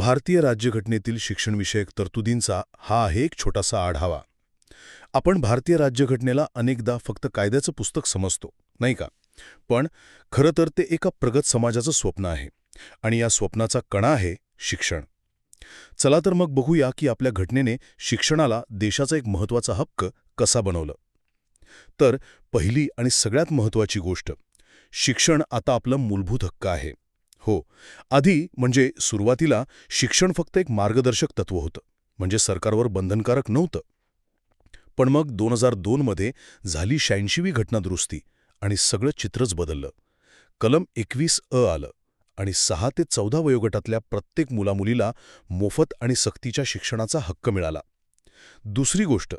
भारतीय राज्यघटनेतील शिक्षणविषयक तरतुदींचा हा आहे एक छोटासा आढावा. आपण भारतीय राज्यघटनेला अनेकदा फक्त कायद्याचं पुस्तक समजतो नाही का? पण खरं तर ते एका प्रगत समाजाचं स्वप्न आहे आणि या स्वप्नाचा कणा आहे शिक्षण. चला तर मग बघूया की आपल्या घटनेने शिक्षणाला देशाचा एक महत्त्वाचा हक्क कसा बनवलं. तर पहिली आणि सगळ्यात महत्त्वाची गोष्ट शिक्षण आता आपलं मूलभूत हक्क आहे. हो. आधी म्हणजे सुरुवातीला शिक्षण फक्त एक मार्गदर्शक तत्व होतं. म्हणजे सरकारवर बंधनकारक नव्हतं. पण मग दोन हजार दोनमध्ये झाली शहाऐंशीवी घटनादुरुस्ती आणि सगळं चित्रच बदललं. कलम एकवीस अ आलं आणि सहा ते चौदा वयोगटातल्या प्रत्येक मुलामुलीला मोफत आणि सक्तीच्या शिक्षणाचा हक्क मिळाला. दुसरी गोष्ट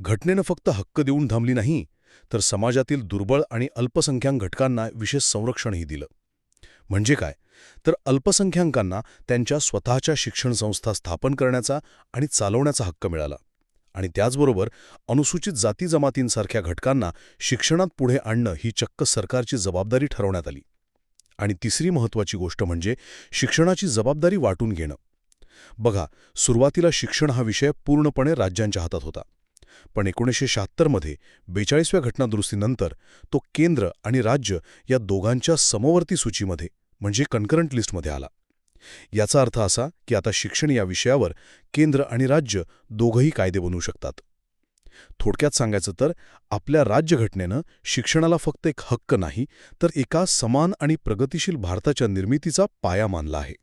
घटनेनं फक्त हक्क देऊन थांबली नाही तर समाजातील दुर्बळ आणि अल्पसंख्याक घटकांना विशेष संरक्षणही दिलं. म्हणजे काय? तर अल्पसंख्याकांना त्यांच्या स्वतःच्या शिक्षण संस्था स्थापन करण्याचा आणि चालवण्याचा हक्क मिळाला. आणि त्याचबरोबर अनुसूचित जाती जमातींसारख्या घटकांना शिक्षणात पुढे आणणं ही चक्क सरकारची जबाबदारी ठरवण्यात आली. आणि तिसरी महत्त्वाची गोष्ट म्हणजे शिक्षणाची जबाबदारी वाटून घेणं. बघा सुरुवातीला शिक्षण हा विषय पूर्णपणे राज्यांच्या हातात होता. पण एकोणीसशे शहात्तरमध्ये बेचाळीसव्या घटनादुरुस्तीनंतर तो केंद्र आणि राज्य या दोघांच्या समवर्ती सूचीमध्ये म्हणजे कन्करंट लिस्टमध्ये आला. याचा अर्थ असा की आता शिक्षण या विषयावर केंद्र आणि राज्य दोघंही कायदे बनवू शकतात. थोडक्यात सांगायचं तर आपल्या राज्यघटनेनं शिक्षणाला फक्त एक हक्क नाही तर एका समान आणि प्रगतिशील भारताच्या निर्मितीचा पाया मानला आहे.